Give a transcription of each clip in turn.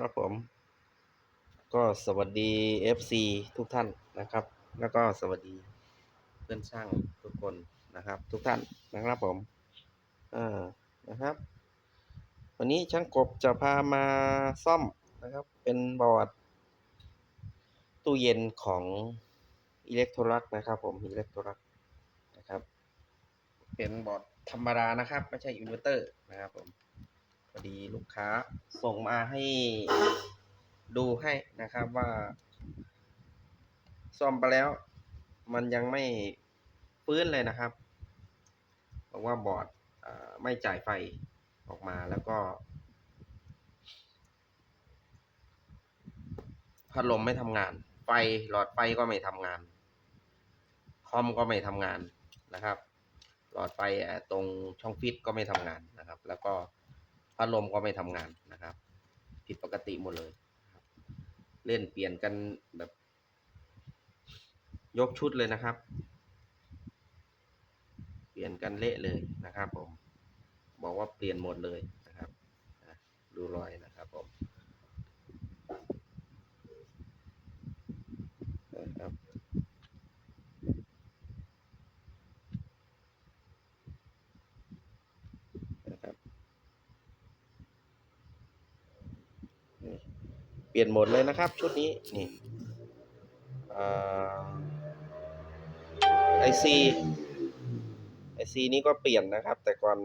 ครับผม ก็สวัสดี FC ทุกท่านนะครับ แล้วก็สวัสดีเพื่อนช่างทุกคนนะครับ ทุกท่านนะครับผมอ่านะครับ วันนี้ช่างกบจะพามาซ่อมนะครับ เป็นบอร์ด ตู้เย็นของอิเล็กโทรักนะครับผมอิเล็กโทรักนะครับ เป็นบอร์ดธรรมดานะครับ ไม่ใช่อินเวอร์เตอร์นะครับผม อดีลูกค้าส่งมาให้ดูให้นะครับว่า ซ่อมไปแล้ว มันยังไม่ฟื้นเลยนะครับบอกว่าบอร์ดไม่จ่ายไฟออกมาแล้วก็พัดลมไม่ทำงาน ไฟหลอดไฟก็ไม่ทำงาน คอมก็ไม่ทำงานนะครับ หลอดไฟตรงช่องฟิตก็ไม่ทำงานนะครับ แล้วก็ พัดลมก็ไม่ทำงานนะครับ ผิดปกติหมดเลย เล่นเปลี่ยนกันแบบ ยกชุดเลยนะครับ เปลี่ยนกันเละเลยนะครับผม บอกว่าเปลี่ยนหมดเลยนะครับดูรอยนะครับผมนะครับ ลี่ยนหมดเลยนะครับ ชุดนี้นี่ไอซีไอซีนี้ก็เปลี่ยนนะครับ แต่ก่อน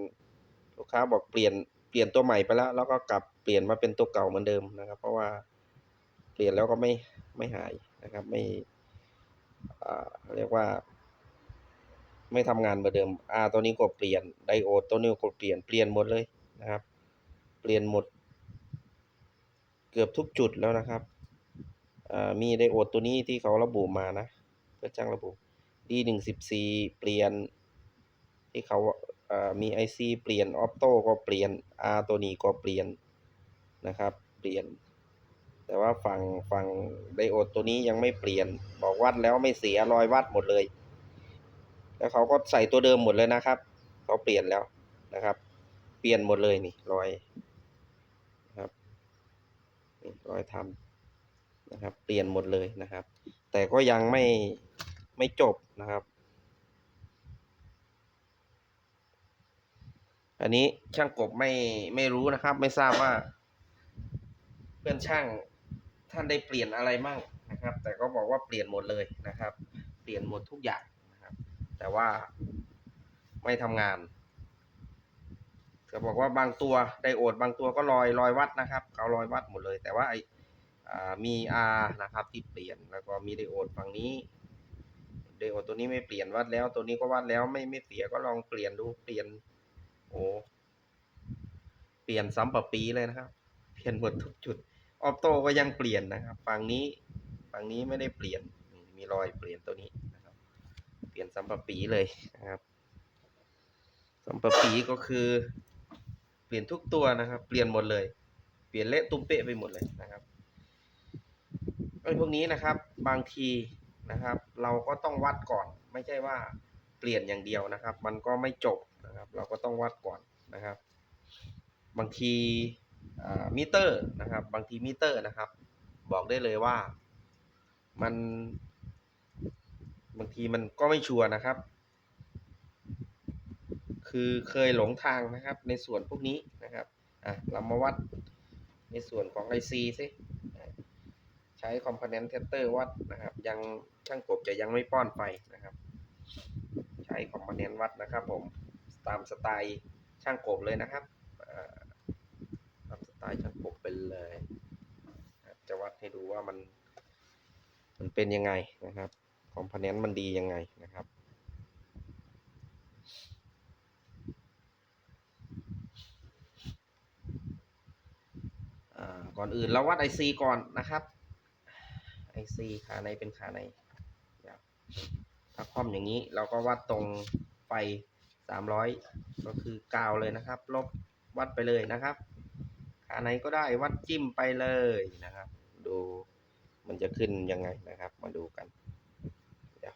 ลูกค้าบอกเปลี่ยนเปลี่ยนตัวใหม่ไปแล้ว แล้วก็กลับเปลี่ยนมาเป็นตัวเก่าเหมือนเดิมนะครับ เพราะว่าเปลี่ยนแล้วก็ไม่ไม่หายนะครับ ไม่เรียกว่า ไม่ทำงานเหมือนเดิม R ตัวนี้ก็เปลี่ยนไดโอดตัวนี้ก็เปลี่ยนเปลี่ยนหมดเลยนะครับ เปลี่ยนหมด เกือบทุกจุดแล้วนะครับอ่ามีไดโอดตัวนี้ที่เขาระบุมานะเพื่อจ้างระบุ D หนึ่งสิบสี่เปลี่ยน ที่เขาอ่ามี IC เปลี่ยนออโต้ก็เปลี่ยน R ตัวนี้ก็เปลี่ยนนะครับ เปลี่ยน แต่ว่าฝั่งฝั่งไดโอดตัวนี้ยังไม่เปลี่ยน บอกวัดแล้วไม่เสียรอยวัดหมดเลย แล้วเขาก็ใส่ตัวเดิมหมดเลยนะครับ เขาเปลี่ยนแล้วนะครับ เปลี่ยนหมดเลยนี่รอย รอยทำนะครับ เปลี่ยนหมดเลยนะครับ แต่ก็ยังไม่ไม่จบนะครับ อันนี้ช่างกบไม่ไม่รู้นะครับ ไม่ทราบว่า เพื่อนช่างท่านได้เปลี่ยนอะไรมั่งนะครับ แต่ก็บอกว่าเปลี่ยนหมดเลยนะครับ เปลี่ยนหมดทุกอย่างนะครับ แต่ว่าไม่ทำงาน เขาบอกว่าบางตัวไดโอดบางตัวก็ลอยลอยวัดนะครับเขาลอยวัดหมดเลย แต่ว่าไออ่ามี R นะครับที่เปลี่ยนแล้วก็มีไดโอดฝั่งนี้ไดโอดตัวนี้ไม่เปลี่ยนวัดแล้ว ตัวนี้ก็วัดแล้วไม่ไม่เสียก็ลองเปลี่ยนดูเปลี่ยนโอ้เปลี่ยนซ้ำปะปีเลยนะครับ เปลี่ยนหมดทุกจุดออโต้ก็ยังเปลี่ยนนะครับฝั่งนี้ฝั่งนี้ไม่ได้เปลี่ยนมีรอยเปลี่ยนตัวนี้นะครับ เปลี่ยนซัมปะปีเลยนะครับซัมปะปีก็คือ ปลี่ยนทุกตัวนะครับ เปลี่ยนหมดเลย เปลี่ยนเละตุ้มเป๊ะไปหมดเลยนะครับไอ้พวกนี้นะครับ บางทีนะครับ เราก็ต้องวัดก่อน ไม่ใช่ว่าเปลี่ยนอย่างเดียวนะครับ มันก็ไม่จบนะครับ เราก็ต้องวัดก่อนนะครับ บางทีมิเตอร์นะครับ บางทีมิเตอร์นะครับ บอกได้เลยว่ามัน บางทีมันก็ไม่ชัวร์นะครับ คือเคยหลงทางนะครับ ในส่วนพวกนี้นะครับอะเรามาวัดในส่วนของ IC ซิอะใช้ component tester วัดนะครับ ยังช่างกบจะยังไม่ป้อนไฟนะครับ ใช้ component วัดนะครับผมตามสไตล์ช่างกบเลยนะครับตามสไตล์ช่างกบไปเลย จะวัดให้ดูว่ามัน มันเป็นยังไงนะครับคอมโพเนนต์มันดียังไงนะครับ ก่อนอื่นเราวัด IC ก่อนนะครับ IC ขาในเป็นขาในถ้าคอมอย่างนี้เราก็วัดตรงไฟ 300 ก็คือกาวเลยนะครับ ลบวัดไปเลยนะครับ ขาไหนก็ได้วัดจิ้มไปเลยนะครับ ดูมันจะขึ้นยังไงนะครับ มาดูกันเดี๋ยว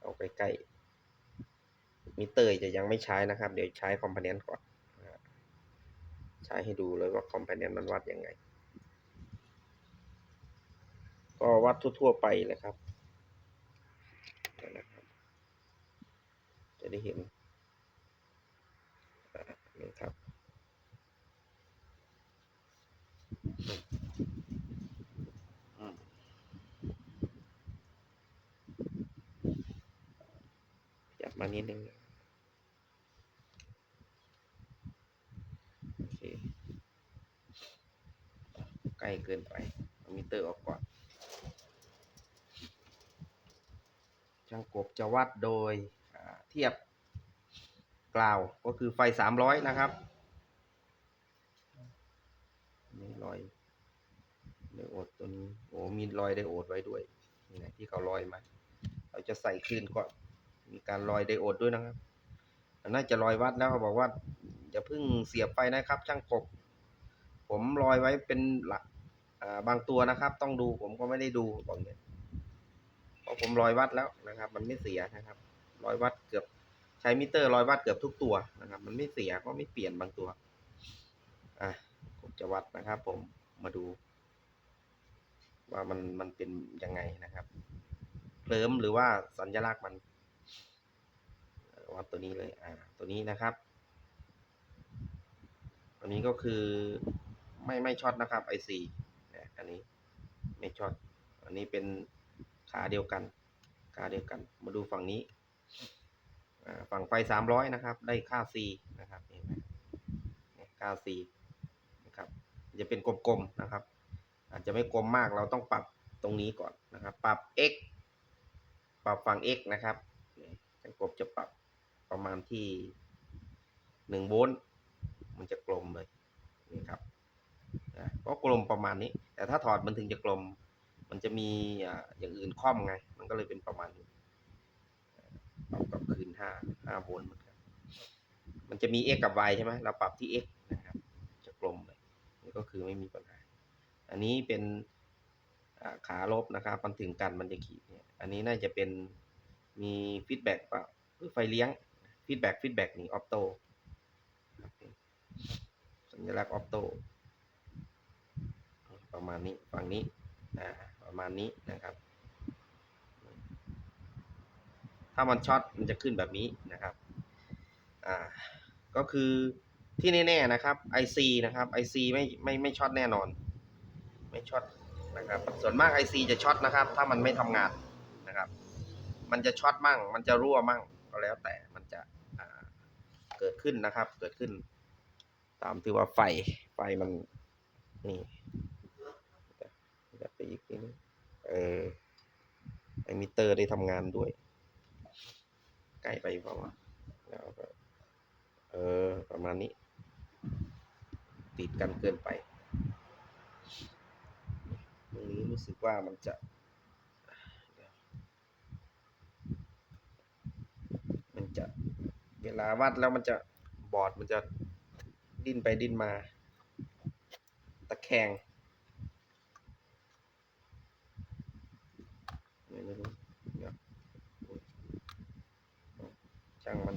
เอาใกล้ๆมิเตอร์จะยังไม่ใช้นะครับ เดี๋ยวใช้คอมโพเนนต์ก่อน ใช้ให้ดูเลยว่าคอมโพเนนต์มันวัดยังไง ก็วัดทั่วๆไปแหละครับนะครับ จะได้เห็นอ่านี่ครับอืมขยับมานิดนึงนะโอเคใก ล้เกินไปเอามิเตอร์ออกก่อนช่างกบจะวัดโดยเทียบกล่าวก็คือไฟสามร้อยนะครับนี่รอยไดโอดตัวนี้โอ้มีรอยไดโอดไว้ด้วยนี่นะที่เขาลอยมา เราจะใส่คืนก่อนมีการลอยไดโอดด้วยนะครับน่าจะลอยวัดแล้วเขาบอกว่าอย่าเพิ่งเสียบไฟนะครับ ช่างกบผมลอยไว้เป็นหลัก บางตัวนะครับ ต้องดูผมก็ไม่ได้ดูบอกเนี่ยเพราะผมร้อยวัดแล้วนะครับ มันไม่เสียนะครับร้อยวัดเกือบใช้มิเตอร์ร้อยวัดเกือบทุกตัวนะครับ มันไม่เสียก็ไม่เปลี่ยนบางตัวอะผมจะวัดนะครับ ผมมาดู ว่ามันมันเป็นยังไงนะครับเคลิ้มหรือว่าสัญลักษณ์มันวัดตัวนี้เลยอ่า ตัวนี้นะครับ ตัวนี้ก็คือไม่ไม่ช็อตนะครับไอซี อันนี้ไม่ช็อตอันนี้เป็นขาเดียวกันขาเดียวกัน มาดูฝั่งนี้ฝั่งไฟสามร้อยนะครับ ได้ค่า C นะครับเห็นไหมเนี่ยค่า C นะครับจะเป็นกลมๆนะครับ อาจจะไม่กลมมากเราต้องปรับตรงนี้ก่อนนะครับ ปรับ x ปรับฝั่ง x นะครับเนี่ยช่างกบจะปรับประมาณที่หนึ่งโวลต์มันจะกลมเลยนี่ครับ นะก็กลมประมาณนี้ แต่ถ้าถอดมันถึงจะกลม มันจะมีอย่างอื่นคล่อมไง มันก็เลยเป็นประมาณนี้ปรับกับคืนห้าห้าโวลต์เหมือนกันมันจะมี x กับ y ใช่ไหมเราปรับที่ x นะครับ จะกลมเลยนี่ก็คือไม่มีปัญหา อันนี้เป็นขาลบนะครับมันถึงกันมันจะขีดเนี่ย อันนี้น่าจะเป็นมีฟีดแบ็กเปล่าหรือไฟเลี้ยงฟีดแบ็กฟีดแบ็กนี่ออโต้สัญลักษณ์ออโต้ ประมาณนี้ฝั่งนี้อ่าประมาณนี้นะครับ ถ้ามันช็อตมันจะขึ้นแบบนี้นะครับอ่าก็คือที่แน่ๆนะครับ IC นะครับ IC ไม่ไม่ไม่ช็อตแน่นอน ไม่ช็อตนะครับส่วนมาก IC จะช็อตนะครับ ถ้ามันไม่ทำงานนะครับ มันจะช็อตมั่ง มันจะรั่วมั่งก็แล้วแต่มันจะเกิดขึ้นนะครับ เกิดขึ้น ตามที่ว่าไฟไฟมันนี่ จะไปอีกนิดนึงเออไอมิเตอร์ได้ทำงานด้วยใกล้ไปเปล่าวะแล้วก็เออ ประมาณนี้ ติดกันเกินไปตรงนี้รู้สึกว่ามันจะมันจะ เวลาวัดแล้วมันจะบอร์ดมันจะดิ้นไปดิ้นมา ตะแคง ไม่รู้เดี๋ยวช่างมัน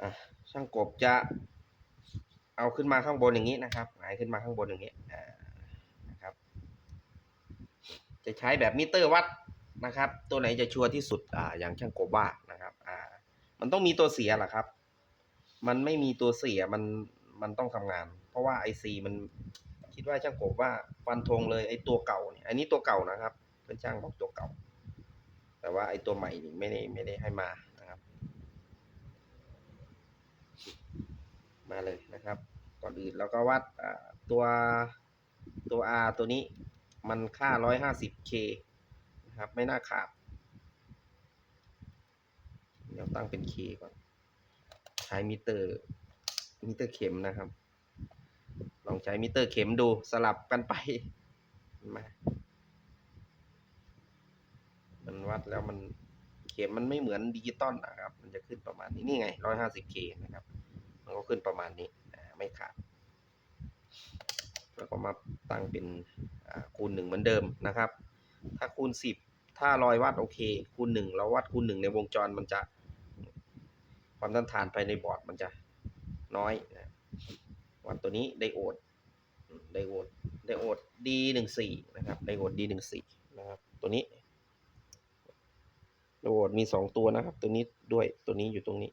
อะช่างกบจะเอาขึ้นมาข้างบนอย่างนี้นะครับหงายขึ้นมาข้างบนอย่างนี้นะครับ จะใช้แบบมิเตอร์วัดนะครับ ตัวไหนจะชัวร์ที่สุดอ่าอย่างช่างกบว่านะครับอ่ามันต้องมีตัวเสียแหละครับ มันไม่มีตัวเสียมันมันต้องทำงาน เพราะว่าไอซีมัน คิดว่าช่างกบว่าฟันธงเลยไอ้ตัวเก่าเนี่ยอันนี้ตัวเก่านะครับเพื่อนช่างบอกตัวเก่า แต่ว่าไอ้ตัวใหม่นี่ไม่ได้ไม่ได้ให้มานะครับ มาเลยนะครับ ก่อนอื่นเราก็วัดตัวตัว R ตัวนี้มันค่า 150K นะครับ ไม่น่าขาดเดี๋ยวตั้งเป็น K ก่อน ใช้มิเตอร์มิเตอร์เข็มนะครับ ลองใช้มิเตอร์เข็มดูสลับกันไปมามันวัดแล้วมันเข็มมันไม่เหมือนดิจิตอลนะครับ มันจะขึ้นประมาณนี้นี่ไงร้อยห้าสิบเคนะครับ มันก็ขึ้นประมาณนี้ไม่ขาดแล้วก็มาตั้งเป็นคูณหนึ่งเหมือนเดิมนะครับ ถ้าคูณสิบถ้ารอยวัดโอเค คูณหนึ่งเราวัดคูณหนึ่งในวงจรมันจะ ความต้านทานภายในบอร์ดมันจะน้อยนะ วันตัวนี้ไดโอดไดโอดไดโอด D หนึ่งสี่นะครับไดโอด D หนึ่งสี่นะครับ ตัวนี้ไดโอดมีสองตัวนะครับ ตัวนี้ด้วยตัวนี้อยู่ตรงนี้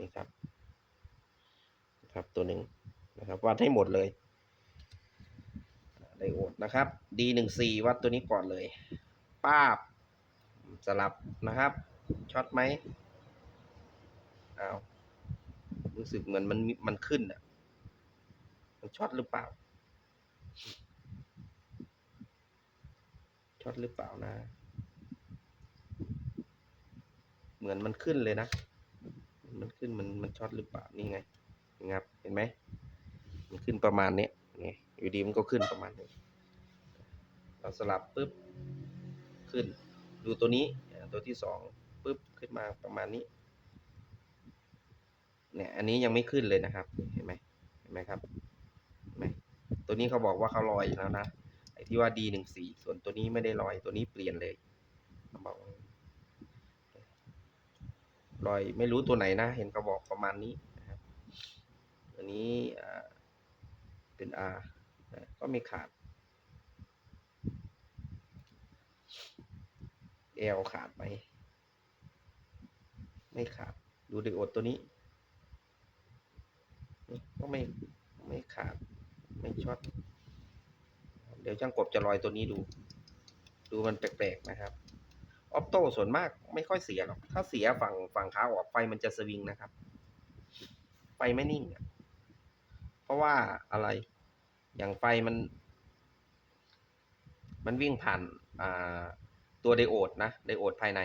นี่ครับครับตัวหนึ่งนะครับวัดให้หมดเลยไดโอดนะครับ D หนึ่งสี่วัดตัวนี้ก่อนเลยป้าบสลับนะครับช็อตไหมอ้าวรู้สึกเหมือนมันมันขึ้นอะ มันช็อตหรือเปล่า ช็อตหรือเปล่านะ เหมือนมันขึ้นเลยนะ มันขึ้นมันมันช็อตหรือเปล่า นี่ไงนะครับเห็นไหม มันขึ้นประมาณนี้นี่อยู่ดีมันก็ขึ้นประมาณนี้ เราสลับปุ๊บ ขึ้น ดูตัวนี้ ตัวที่สองปุ๊บ ขึ้นมาประมาณนี้เนี่ยอันนี้ยังไม่ขึ้นเลยนะครับ เห็นไหมเห็นไหมครับ ตัวนี้เขาบอกว่าเขาลอยแล้วนะไอ้ที่ว่า D หนึ่งสี่ส่วนตัวนี้ไม่ได้ลอยตัวนี้เปลี่ยนเลยเขาบอกลอยไม่รู้ตัวไหนนะ เห็นเขาบอกประมาณนี้นะครับตัวนี้เป็น R ก็ไม่ขาด L ขาดไหมไม่ขาด ดูไดโอดตัวนี้ ก็ไม่ไม่ขาด ไม่ช็อตเดี๋ยวช่างกบจะลอยตัวนี้ดู ดูมันแปลกๆนะครับออปโต้ส่วนมากไม่ค่อยเสียหรอก ถ้าเสียฝั่งฝั่งขาออกไฟมันจะสวิงนะครับ ไฟไม่นิ่งเพราะว่าอะไร อย่างไฟมัน มันวิ่งผ่านอ่าตัวไดโอดนะไดโอดภายใน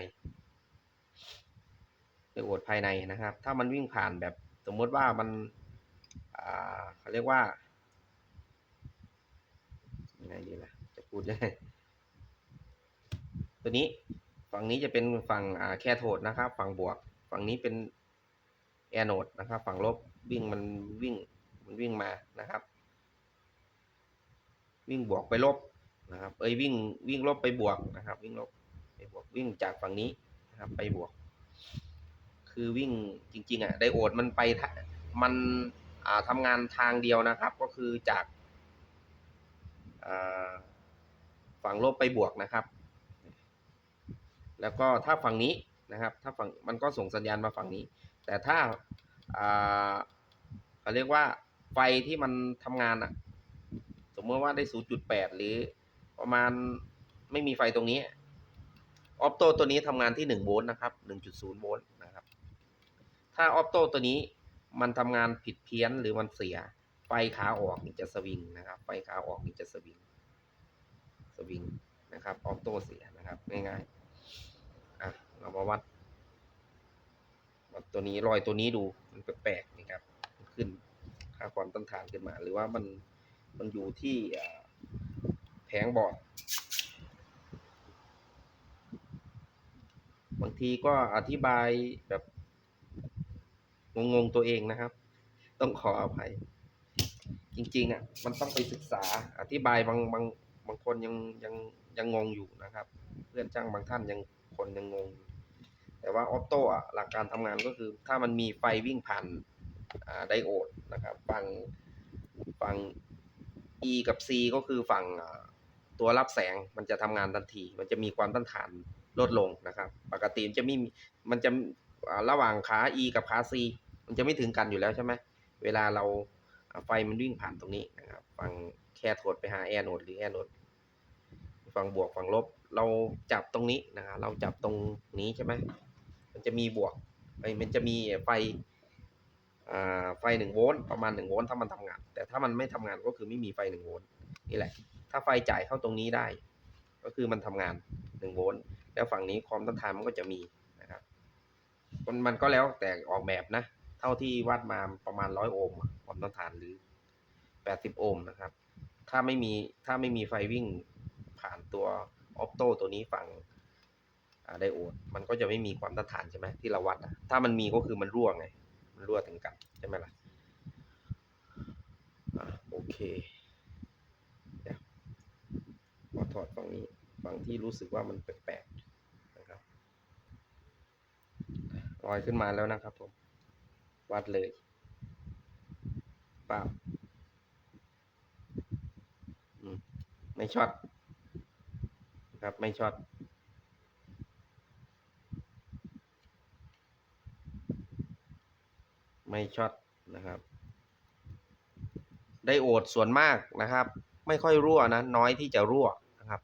ไดโอดภายในนะครับ ถ้ามันวิ่งผ่านแบบ สมมติว่ามันอ่าเขาเรียกว่า ยังไงดีล่ะ จะพูดยังไงตัวนี้ฝั่งนี้จะเป็นฝั่งอ่าแคโทดนะครับ ฝั่งบวก ฝั่งนี้เป็นแอโนดนะครับ ฝั่งลบวิ่งมันวิ่งมันวิ่งมานะครับ วิ่งบวกไปลบนะครับ เอ้ยวิ่งวิ่งลบไปบวกนะครับ วิ่งลบไปบวกวิ่งจากฝั่งนี้นะครับ ไปบวก คือวิ่งจริง ๆ อะไดโอดมันไปมันอ่าทำงานทางเดียวนะครับ ก็คือจาก ฝั่งลบไปบวกนะครับ แล้วก็ถ้าฝั่งนี้นะครับ ถ้าฝั่งมันก็ส่งสัญญาณมาฝั่งนี้ แต่ถ้าเขาเรียกว่าไฟที่มันทำงานอะสมมติว่าได้ 0.8 หรือประมาณไม่มีไฟตรงนี้ ออปโตตัวนี้ทำงานที่ 1 โวลต์นะครับ 1.0 โวลต์นะครับ ถ้าออปโตตัวนี้มันทำงานผิดเพี้ยนหรือมันเสีย ไฟขาออกนี่จะสวิงนะครับ ไฟขาออกนี่จะสวิง สวิงนะครับ ออโต้เสียนะครับ ง่ายๆ อะ เรามาวัดวัดตัวนี้รอยตัวนี้ดู มันแปลกๆนี่ครับ ขึ้น ค่าความต้านทานขึ้นมา หรือว่ามัน มันอยู่ที่แผงบอร์ด บางทีก็อธิบายแบบงงๆตัวเองนะครับ ต้องขออภัย จริงๆอะมันต้องไปศึกษาอธิบายบางบางบางคนยังยังยังงงอยู่นะครับ เพื่อนจ้างบางท่านยังคนยังงง แต่ว่าออโต้อะหลักการทำงานก็คือ ถ้ามันมีไฟวิ่งผ่านไดโอดนะครับ ฝั่งฝั่ง E กับ C ก็คือฝั่งตัวรับแสงมันจะทำงานทันที มันจะมีความต้านทานลดลงนะครับ ปกติมันจะไม่มีมันจะระหว่างขา E กับขา C มันจะไม่ถึงกันอยู่แล้วใช่ไหมเวลาเรา ไฟมันวิ่งผ่านตรงนี้นะครับ ฝั่งแคโทดไปหาแอโนดหรือแอโนดฝั่งบวกฝั่งลบ เราจับตรงนี้นะครับ เราจับตรงนี้ใช่ไหมมันจะมีบวกไอ้มันจะมีไฟอ่าไฟหนึ่งโวลต์ประมาณหนึ่งโวลต์ถ้ามันทำงาน แต่ถ้ามันไม่ทำงานก็คือไม่มีไฟหนึ่งโวลต์นี่แหละ ถ้าไฟจ่ายเข้าตรงนี้ได้ ก็คือมันทำงานหนึ่งโวลต์แล้วฝั่งนี้ความต้านทานมันก็จะมีนะครับมันมันก็แล้วแต่ออกแบบนะ เท่าที่วัดมาประมาณร้อยโอห์ม ความต้านทานหรือแปดสิบโอห์มนะครับ ถ้าไม่มีถ้าไม่มีไฟวิ่งผ่านตัวออปโตตัวนี้ฝั่งไดโอด มันก็จะไม่มีความต้านทานใช่ไหมที่เราวัดอะถ้ามันมีก็คือมันรั่วไง มันรั่วถึงกันใช่ไหมล่ะโอเคเดี๋ยวมาถอดฝั่งนี้ฝั่งที่รู้สึกว่ามันแปลกๆนะครับลอยขึ้นมาแล้วนะครับผมวัดเลย ปั๊บไม่ช็อตครับไม่ช็อตไม่ช็อตนะครับ ได้โอดส่วนมากนะครับ ไม่ค่อยรั่วนะ น้อยที่จะรั่วนะครับ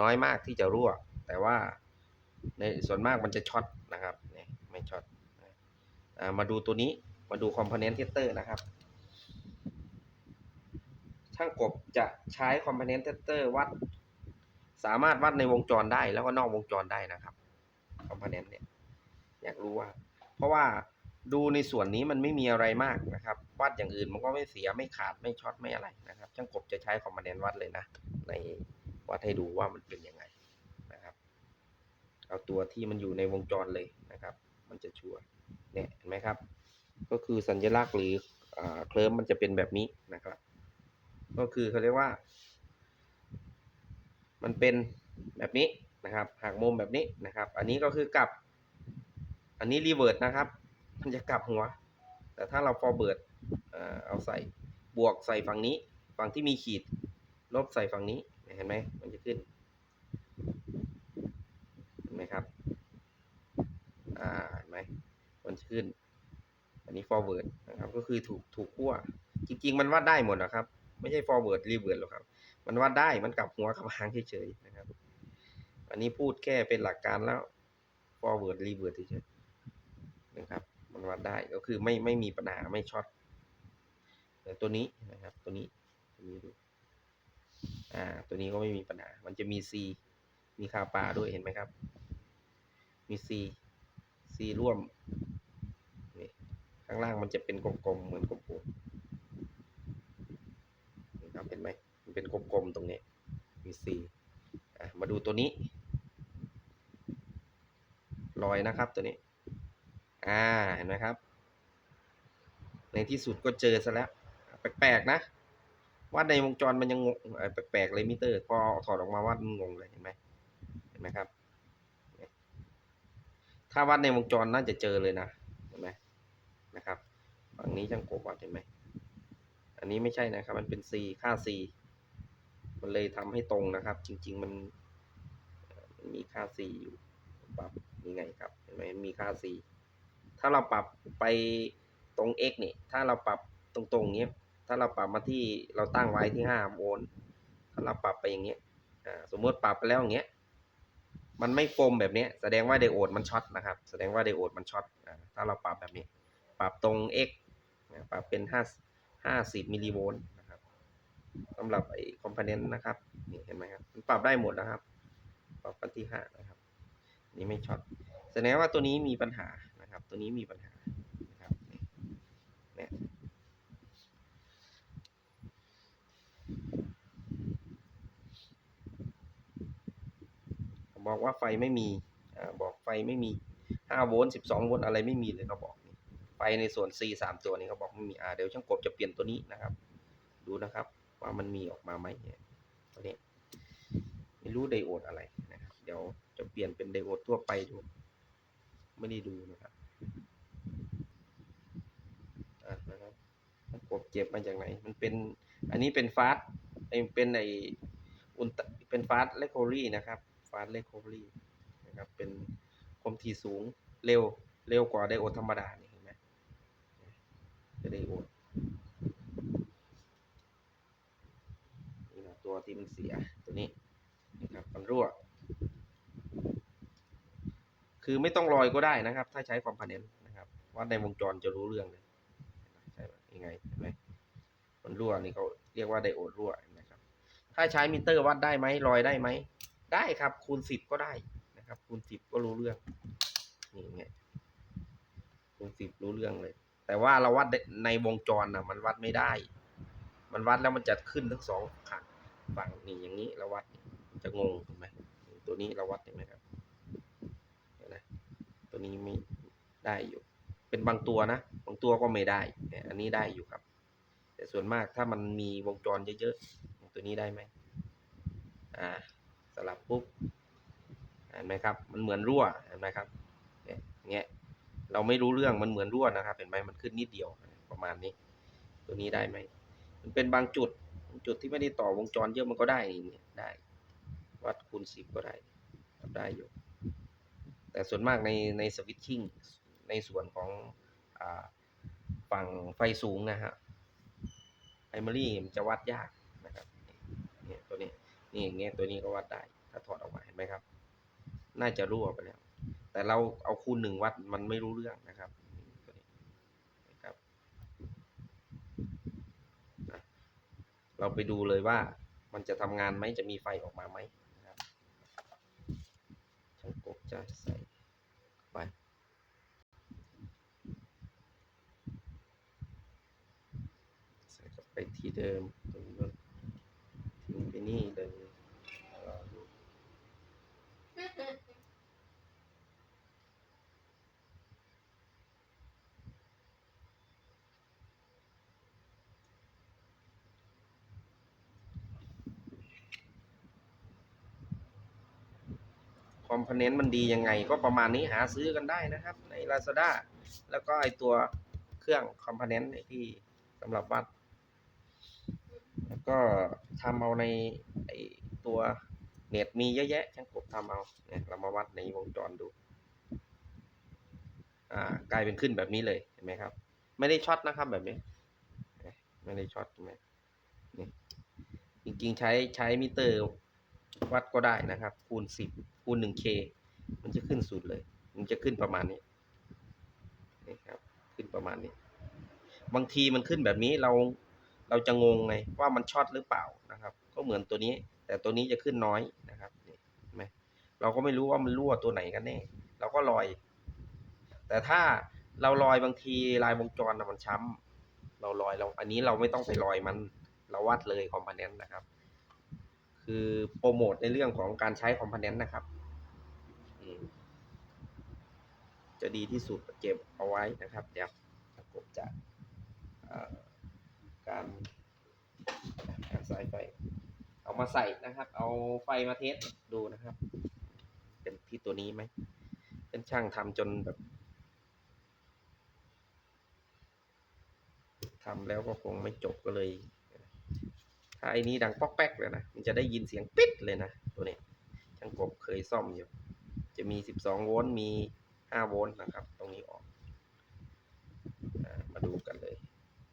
น้อยมากที่จะรั่ว แต่ว่าในส่วนมากมันจะช็อตนะครับเนี่ยไม่ช็อตมาดูตัวนี้มาดูคอมโพเนนต์เทสเตอร์นะครับ ช่างกบจะใช้คอมโพเนนต์เทสเตอร์วัด สามารถวัดในวงจรได้แล้วก็นอกวงจรได้นะครับคอมโพเนนต์เนี่ยอยากรู้ว่า เพราะว่าดูในส่วนนี้มันไม่มีอะไรมากนะครับวัดอย่างอื่นมันก็ไม่เสียไม่ขาดไม่ช็อตไม่อะไรนะครับ ช่างกบจะใช้คอมโพเนนต์วัดเลยนะ ในวัดให้ดูว่ามันเป็นยังไงนะครับ เอาตัวที่มันอยู่ในวงจรเลยนะครับ มันจะชัวร์เนี่ยเห็นไหมครับ ก็คือสัญลักษณ์หรืออเคลิ้มมันจะเป็นแบบนี้นะครับ ก็คือเขาเรียกว่า มันเป็นแบบนี้นะครับหักมุมแบบนี้นะครับ อันนี้ก็คือกลับ อันนี้รีเวิร์ดนะครับ มันจะกลับหัว แต่ถ้าเราฟอร์เบิร์ดเอาใส่บวกใส่ฝั่งนี้ ฝั่งที่มีขีด ลบใส่ฝั่งนี้เห็นไหมมันจะขึ้นเห็นไหมครับอ่าเห็นไหมมันจะขึ้น อันนี้ forward นะครับ ก็คือถูกถูกขั้วจริง ๆ มันวัดได้หมดนะครับ ไม่ใช่ forward reverse หรอกครับ มันวัดได้มันกลับหัวกลับหางเฉยๆนะครับ อันนี้พูดแค่เป็นหลักการแล้ว forward reverse เฉยๆนะครับ มันวัดได้ก็คือไม่ไม่มีปัญหาไม่ช็อตแต่ตัวนี้นะครับ ตัวนี้ตัวนี้ดูอ่า ตัวนี้ก็ไม่มีปัญหา มันจะมี C มีคาปาด้วยเห็นไหมครับ มี C C ร่วมข้างล่างมันจะเป็นกลมๆเหมือนกลมๆนี่ครับเห็นไหมมันเป็น กลมๆตรงนี้มี C อ่มาดูตัวนี้รอยนะครับตัวนี้ อ่า เห็นไหมครับ ในที่สุดก็เจอซะแล้ว แปลกๆนะ วัดในวงจรมันยังงงแปลกๆเลยมิเตอร์ พอถอดออกมาวัดมันงงเลยเห็นไหมเห็นไหมครับ ถ้าวัดในวงจรน่าจะเจอเลยนะ เห็นไหมนะครับ ฝั่งนี้ช่างกบวัดเห็นไหม อันนี้ไม่ใช่นะครับ มันเป็น C ค่า C มันเลยทำให้ตรงนะครับ จริงๆมันมันมีค่า C อยู่ปรับยังไงครับเห็นไหมมีค่า C ถ้าเราปรับไปตรง x นี่ถ้าเราปรับตรงๆเนี้ยถ้าเราปรับมาที่เราตั้งไว้ที่ห้าโวลต์ถ้าเราปรับไปอย่างเงี้ยสมมติปรับไปแล้วอย่างเงี้ยมันไม่โฟมแบบเนี้ยแสดงว่าไดโอดมันช็อตนะครับ แสดงว่าไดโอดมันช็อตถ้าเราปรับแบบนี้ ปรับตรง x ปรับเป็นห้าห้าสิบมิลลิโวลต์ สำหรับไอ้คอมโพเนนต์นะครับนี่เห็นไหมครับมันปรับได้หมดนะครับ ปรับกันที่ห้านะครับ นี่ไม่ช็อตแสดงว่าตัวนี้มีปัญหานะครับ ตัวนี้มีปัญหานะครับเนี่ยบอกว่าไฟไม่มีอบอกไฟไม่มีห้าโวลต์สิบสองโวลต์อะไรไม่มีเลยเขาบอกไฟในส่วน C สามตัวนี้เขาบอกไม่มีอ่าเดี๋ยวช่างกบจะเปลี่ยนตัวนี้นะครับ ดูนะครับ ว่ามันมีออกมาไหมเนี่ยตัวนี้ไม่รู้ไดโอดอะไรนะครับ เดี๋ยวจะเปลี่ยนเป็นไดโอดทั่วไปดู ไม่ได้ดูนะครับอะนะครับช่างกบเจ็บมาจากไหน มันเป็น อันนี้เป็นฟาสไอเป็นไออุลตร้าเป็นฟาสเลคโครี่นะครับ ฟาสเลคโครี่นะครับ เป็นความถี่สูง เร็ว เร็วกว่าไดโอดธรรมดา นี่เห็นไหมไดโอดนี่นะ ตัวที่มันเสียตัวนี้นะครับมันรั่ว คือไม่ต้องลอยก็ได้นะครับ ถ้าใช้คอมโพเนนต์นะครับวัดในวงจรจะรู้เรื่องเลยใช่ไหมยังไงเห็นไหมมันรั่วนี่เขาเรียกว่าไดโอดรั่วนะครับ ถ้าใช้มิเตอร์วัดได้ไหมลอยได้ไหมได้ครับ คูณสิบก็ได้นะครับ คูณสิบก็รู้เรื่องนี่ไงคูณสิบรู้เรื่องเลย แต่ว่าเราวัดในวงจรนะมันวัดไม่ได้ มันวัดแล้วมันจะขึ้นทั้งสองฝั่ง ฝั่งนี่อย่างนี้เราวัดจะงงเห็นไหมตัวนี้เราวัดเห็นไหมครับเห็นไหมตัวนี้ไม่ได้อยู่ เป็นบางตัวนะบางตัวก็ไม่ได้เนี่ยอันนี้ได้อยู่ครับ แต่ส่วนมากถ้ามันมีวงจรเยอะๆตัวนี้ได้ไหมอ่าสลับปุ๊บเห็นไหมครับ มันเหมือนรั่วเห็นไหมครับเนี่ยเงี้ยเราไม่รู้เรื่องมันเหมือนรั่วนะครับ เห็นไหมมันขึ้นนิดเดียวประมาณนี้ ตัวนี้ได้ไหมมันเป็นบางจุด จุดที่ไม่ได้ต่อวงจรเยอะมันก็ได้นี่ได้ วัดคูณสิบก็ได้ทำได้อยู่ แต่ส่วนมากในในสวิตชิ่งในส่วนของอฝั่งไฟสูงนะฮะไพรมารีมันจะวัดยากนะครับเนี่ยตัวนี้นี่อย่างเงี้ยตัวนี้ก็วัดได้ ถ้าถอดออกมาเห็นไหมครับ น่าจะรั่วไปแล้ว แต่เราเอาคูณหนึ่งวัดมันไม่รู้เรื่องนะครับตัวนี้นะครับนะ เราไปดูเลยว่ามันจะทำงานไหมจะมีไฟออกมาไหมนะครับช่างกบจะใส่ไปใส่กลับไปที่เดิมตรงนู้นทิ้งไปนี่เลยรอดู คอม โพเนนต์มันดียังไง ก็ประมาณนี้หาซื้อกันได้นะครับ ใน Lazada แล้วก็ไอตัวเครื่องคอมโพเนนต์ที่สำหรับวัด แล้วก็ทำเอาในไอตัวเน็ตมีเยอะแยะช่างกบทำเอาเนี่ยเรามาวัดในวงจรดูอ่ากลายเป็นขึ้นแบบนี้เลยเห็นไหมครับ ไม่ได้ช็อตนะครับแบบนี้ ไม่ได้ช็อตใช่ไหมนี่จริงๆใช้ใช้มิเตอร์วัดก็ได้นะครับ คูณสิบ คูณหนึ่งเคมันจะขึ้นสุดเลย มันจะขึ้นประมาณนี้นี่ครับ ขึ้นประมาณนี้ บางทีมันขึ้นแบบนี้เราเราจะงงไงว่ามันช็อตหรือเปล่านะครับ ก็เหมือนตัวนี้ แต่ตัวนี้จะขึ้นน้อยนะครับนี่ไหมเราก็ไม่รู้ว่ามันรั่วตัวไหนกันแน่เราก็ลอย แต่ถ้าเราลอยบางทีลายวงจรนะมันช้ำเราลอยเรา อันนี้เราไม่ต้องไปลอยมัน เราวัดเลยคอมโพเนนต์นะครับ คือโปรโมทในเรื่องของการใช้คอมโพเนนต์นะครับ จะดีที่สุดเก็บเอาไว้นะครับ เดี๋ยวผมจะเอ่อการการสายไฟ เอามาใส่นะครับ เอาไฟมาเทสดูนะครับ เป็นที่ตัวนี้ไหม เป็นช่างทำจนแบบทำแล้วก็คงไม่จบก็เลย ถ้าไอ้นี้ดังป๊อกแป๊กเลยนะ มันจะได้ยินเสียงปิดเลยนะ ตัวนี้ช่างกบเคยซ่อมอยู่ จะมี 12 โวลต์ มี 5 โวลต์นะครับ ตรงนี้ออกอมาดูกันเลย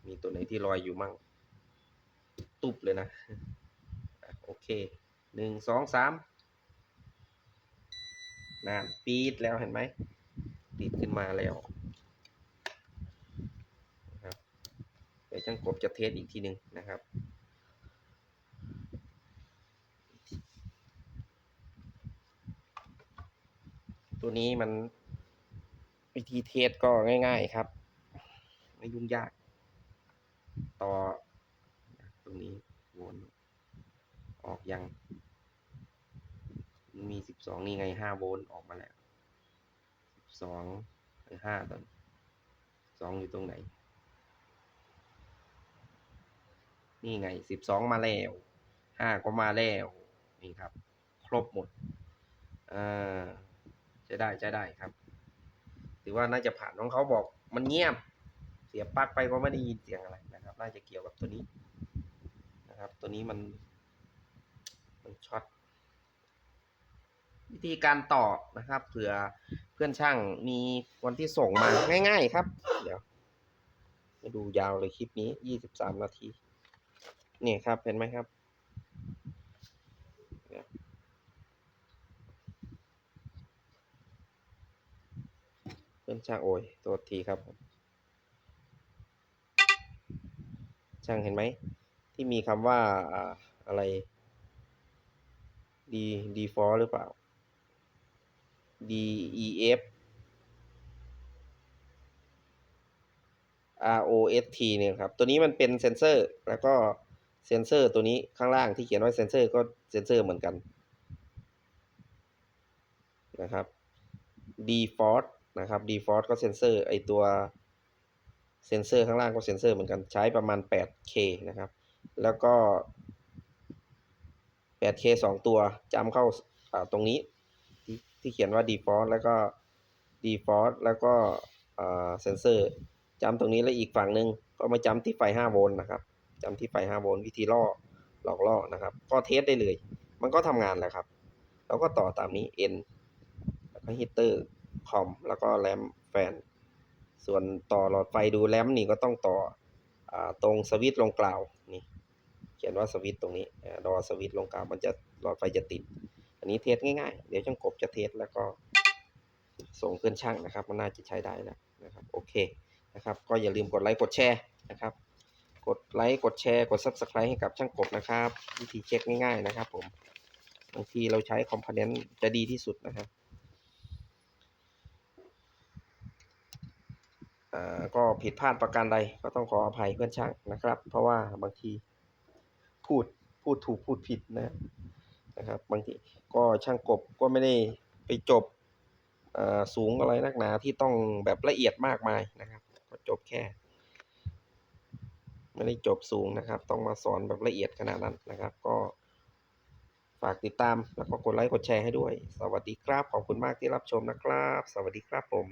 มีตัวไหนที่ลอยอยู่มั่ง ตุบเลยนะอะโอเค หนึ่ง สอง สามนานปีดแล้วเห็นไหม ติดขึ้นมาแล้วนะครับเดี๋ยวช่างกบจะเทสอีกทีหนึ่งนะครับ ตัวนี้มันวิธีเทสก็ง่าย ๆครับ ไม่ยุ่งยาก ต่อ ตรงนี้วนออกยัง มีสิบสองนี่ไงห้าโวลต์ออกมาแล้วสิบสองหรือห้าตอนสองอยู่ตรงไหน นี่ไงสิบสองมาแล้วห้าก็มาแล้ว นี่ครับ ครบหมดอ่า ใช้ได้ใช้ได้ครับ ถือว่าน่าจะผ่านน้องเขาบอกมันเงียบ เสียปลั๊กไปก็ไม่ได้ยินเสียงอะไรนะครับ น่าจะเกี่ยวกับตัวนี้นะครับ ตัวนี้มันมันช็อตวิธีการต่อนะครับ เผื่อเพื่อนช่างมีวันที่ส่งมาง่าย ๆ ครับ เดี๋ยวมาดูยาวเลยคลิปนี้ยี่สิบสามนาทีนี่ครับเห็นไหมครับเดี๋ยว เพื่อนช่างโอ้ยตัวทีครับช่างเห็นไหม ที่มีคำว่าอะไร D default หรือเปล่า D E F R O S T เนี่ยครับ ตัวนี้มันเป็นเซนเซอร์ แล้วก็เซนเซอร์ตัวนี้ข้างล่างที่เขียนว่าเซนเซอร์ก็เซนเซอร์เหมือนกันนะครับ default นะครับ default ก็เซนเซอร์ไอตัวเซนเซอร์ข้างล่างก็เซนเซอร์เหมือนกันใช้ประมาณ 8K นะครับ แล้วก็ 8K สองตัวจำเข้าาตรงนี้ที่ที่เขียนว่า default แล้วก็ default แล้วก็เซนเซอร์จำตรงนี้แล้วอีกฝั่งหนึ่งก็มาจำที่ไฟ 5 โวลต์นะครับจำที่ไฟ 5 โวลต์วิธีล่อหลอกล่อนะครับ ก็เทสได้เลย มันก็ทำงานแหละครับเราก็ต่อตามนี้ N แล้วก็ฮีเตอร์ คอมแล้วก็แรมแฟน ส่วนต่อหลอดไฟดูแรมนี่ก็ต้องต่ออตรงสวิตช์ลงกล่าวนี่เขียนว่าสวิตช์ตรงนี้อ่าดอสวิตช์ลงกล่าวมันจะหลอดไฟจะติด อันนี้เทสง่ายๆ เดี๋ยวช่างกบจะเทสแล้วก็ส่งเพื่อนช่างนะครับ มันน่าจะใช้ได้แล้วนะครับโอเคนะครับ ก็อย่าลืมกดไลค์กดแชร์นะครับ กดไลค์กดแชร์กด Subscribe ให้กับช่างกบนะครับ วิธีเช็คง่ายๆนะครับผมบางทีเราใช้คอมโพเนนต์จะดีที่สุดนะครับอ่า ก็ผิดพลาดประการใดก็ต้องขออภัยเพื่อนช่างนะครับ เพราะว่าบางทีพูดพูดถูกพูดผิดนะนะครับ บางทีก็ช่างกบก็ไม่ได้ไปจบสูงอะไรนักหนาที่ต้องแบบละเอียดมากมายนะครับ ก็จบแค่ ไม่ได้จบสูงนะครับ ต้องมาสอนแบบละเอียดขนาดนั้นนะครับ ก็ฝากติดตามแล้วก็กดไลค์กดแชร์ให้ด้วย สวัสดีครับขอบคุณมากที่รับชมนะครับ สวัสดีครับผม